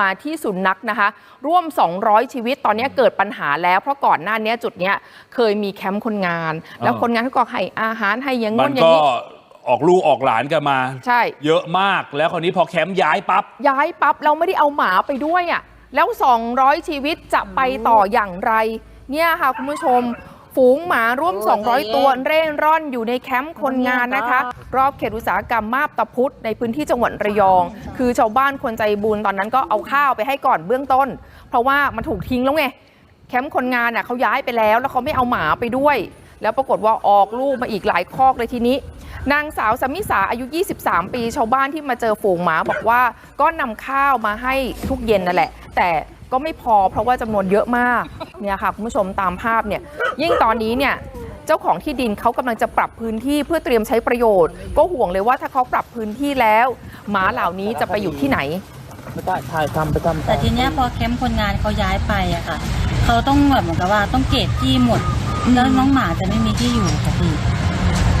มาที่สุนัขนะคะ ร่วม 200 ชีวิตตอนนี้เกิดปัญหาแล้วเพราะก่อนหน้านี้จุดเนี้ยเคยมีแคมป์คนงาน แล้วคนงานเขาก็ให้อาหารให้อยังมังนนอย่าก็งนี้ ออกลูกออกหลานกันมา ใช่ เยอะมากแล้วคราวนี้พอแคมป์ย้ายปั๊บ ย้ายปั๊บเราไม่ได้เอาหมาไปด้วยอะ่ะแล้ว 200 ชีวิตจะไปต่ออย่างไร เนี่ยค่ะคุณผู้ชม ฝูงหมาร่วม 200 ตัวเร่ร่อนอยู่ในแคมป์คนงานนะคะ รอบเขตอุตสาหกรรมมาบตาพุธในพื้นที่จังหวัดระยอง คือชาวบ้านคนใจบุญตอนนั้นก็เอาข้าวไปให้ก่อนเบื้องต้น เพราะว่ามันถูกทิ้งแล้วไงแคมป์คนงานน่ะเขาย้ายไปแล้วแล้วเขาไม่เอาหมาไปด้วย แล้วปรากฏว่าออกลูกมาอีกหลายคอกเลยทีนี้นางสาวสมิสาอายุ 23 ปี ชาวบ้านที่มาเจอฝูงหมาบอกว่าก็นำข้าวมาให้ทุกเย็นนั่นแหละ แต่ก็ไม่พอเพราะว่าจำนวนเยอะมาก เนี่ยค่ะคุณผู้ชมตามภาพเนี่ยยิ่งตอนนี้เนี่ยเจ้าของที่ดินเขากำลังจะปรับพื้นที่เพื่อเตรียมใช้ประโยชน์ ก็ห่วงเลยว่าถ้าเขาปรับพื้นที่แล้ว หมาเหล่านี้จะไปอยู่ที่ไหนไม่ได้ถ่ายทำไปทำแต่ทีเนี้ยพอแคมป์คนงานเขาย้ายไปอะค่ะเขาต้องแบบเหมือนกับว่าต้องเก็บที่หมดแล้วน้องหมาจะไม่มีที่อยู่ค่ะพี่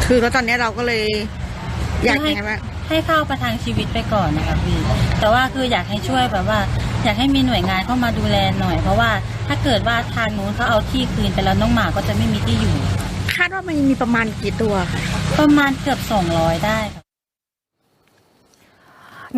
คือแล้วตอนนี้เราก็เลยอยากยังไงบ้างให้เข้าประทังชีวิตไปก่อนนะคะพี่แต่ว่าคืออยากให้ช่วยแบบว่า อยากให้มีหน่วยงานเข้ามาดูแลหน่อย เพราะว่าถ้าเกิดว่าทางนู้นเขาเอาที่คืนไปแล้วน้องหมาก็จะไม่มีที่อยู่ คาดว่ามันมีประมาณกี่ตัวคะประมาณเกือบ 200 ได้ค่ะ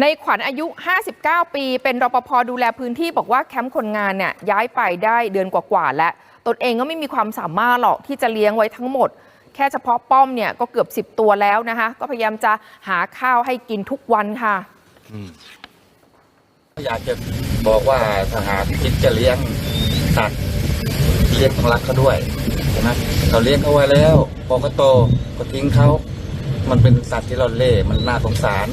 ในขวัญอายุ 59 ปี เป็นรปภดูแลพื้นที่บอกว่าแคมป์คนงานเนี่ยย้ายไปได้เดือนกว่าๆแล้ว ตนเองก็ไม่มีความสามารถหรอกที่จะเลี้ยงไว้ทั้งหมด แค่เฉพาะป้อมเนี่ยก็เกือบ 10 ตัวแล้วนะคะ ก็พยายามจะหาข้าวให้กินทุกวันค่ะอยากจะ บอกว่าทหารคิดจะเลี้ยงสัตว์เลี้ยงของรักเขาด้วยนะเราเลี้ยงเขาไว้แล้วพอเขาโตก็ทิ้งเขามันเป็นสัตว์ที่เราเล่มันน่าสงสาร